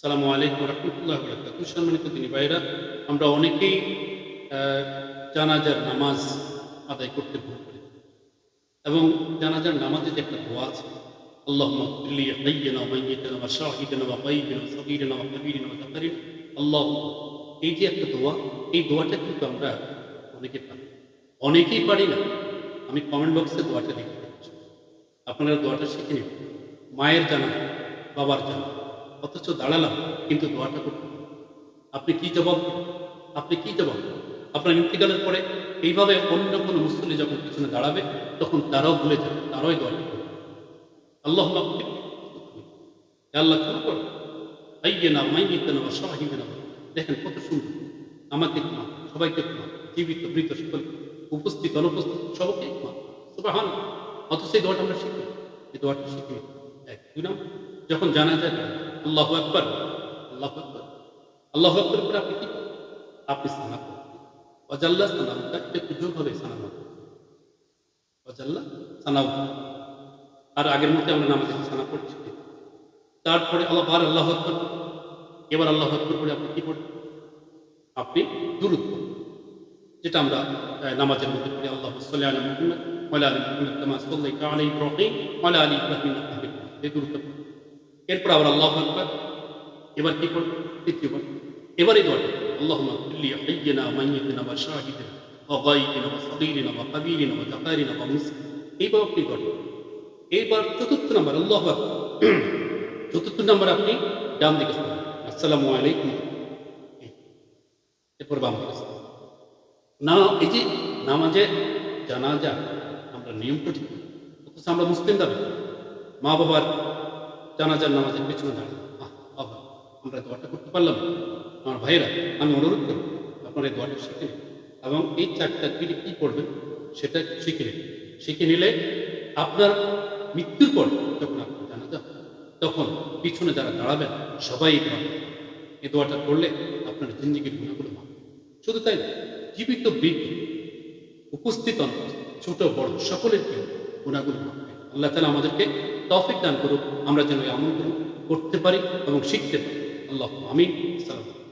সালামু আলাইকুম রহমতুল্লাহ বরকাত সম্মানিত তিনি ভাইরা আমরা অনেকেই জানাজার নামাজ আদায় করতে ভুল করি। এবং জানাজার নামাজে যে একটা দোয়া আছে হাইয়না মাইয়িতানা ওয়া শাহিদানা ওয়া গায়বিনা ওয়া সগীরানা ওয়া কাবীরানা আল্লাহ এই যে একটা দোয়া, এই দোয়াটা কিন্তু আমরা অনেকে পারি অনেকেই পারি না। আমি কমেন্ট বক্সে দোয়াটা লিখে দিচ্ছি। আপনারা দোয়াটা শিখে নিন। মায়ের জানা বাবার জানা অথচ দাঁড়ালাম, কিন্তু দোয়াটা করতে। আপনি কি জবাব? আপনি কি জবাব? আপনার ইন্তিকালের পরে এইভাবে অন্য কোনো মুসলি যখন পিছনে দাঁড়াবে, তখন তারাও ভুলে যাবে তারাই দোয়াটা করবে। আল্লাহ আল্লাহ, ক্ষমা করো। আইয়ে না মাইয়ে না সাহিবে না দেখেন কত সুন্দর। আমাকে ক্ষমা সবাইকে ক্ষমা জীবিত, মৃত সকল উপস্থিত, অনুপস্থিত সবকে ক্ষমা হন অথচ এই দোয়াটা আমরা শিখি এই দোয়াটা শিখি এক, দুই নম্বর। যখন জানা যায় আল্লাহ আকবর আল্লাহ আকবর আল্লাহ করে আপনি কি? আপনি সানা করেন অজাল্লা সানাউটা এটা একটু যোগ হবে সানাউ অজাল্লা আর আগের মধ্যে আমরা নামাজে সানা পড়ছি তারপরে আল্লাহ বার আল্লাহ আকবর, এবার আল্লাহ আকবর করে আপনি কি পড়বেন আপনি দুরুদ পড়বেন, যেটা আমরা নামাজের মধ্যে পড়ি, আল্লাহ সাল্লি আলা মুহাম্মদ, ওয়া আলা মুহাম্মদ, কামা সাল্লাইতা আলা ইব্রাহিম আলা ইব্রাহিম। এই দুরুদটা। এরপর আবার আল্লাহু আকবার। এবার কি করবেন তৃতীয়বার এবার দোয়াটা ওয়া শাহিদিনা ওয়া গায়বিনা ওয়া সাগীরিনা ওয়া কাবীরিনা ওয়া যাকারিনা মুসলিম এইবার আপনি দোয়াটা এইবার চতুর্থ নাম্বার, আল্লাহ চতুর্থ নাম্বার আপনি ডান দিকে আসসালামু আলাইকুম। এরপর বাম দিকে না, এই যে নামাজে জানাজা আমরা নিয়ম করি অথচ আমরা মুসলিম দাবি মা বাবার জানাজার নামাজের পেছনে দাঁড়ানো আমরা দোয়াটা করতে পারলাম। আমার ভাইয়েরা, আমি অনুরোধ করি আপনারা এই দোয়াটা শিখে নিন এবং এই চারটা কি কি করবেন সেটা শিখে নিন শিখে নিলে আপনার মৃত্যুর পর যখন আপনার জানাজা তখন পিছনে যারা দাঁড়াবেন, সবাই এই দোয়াটা করলে আপনার জিন্দিগির গুণাগুলো হবে। শুধু তাই জীবিত বৃদ্ধ, উপস্থিত ছোট, বড়, সকলের গুণাগুলো মাফ হবে। আল্লাহ তালা আমাদেরকে তৌফিক দান করুক, আমরা যেন এই আমলগুলো করতে পারি এবং শিখতে পারি। আল্লাহ আমিন। সালাম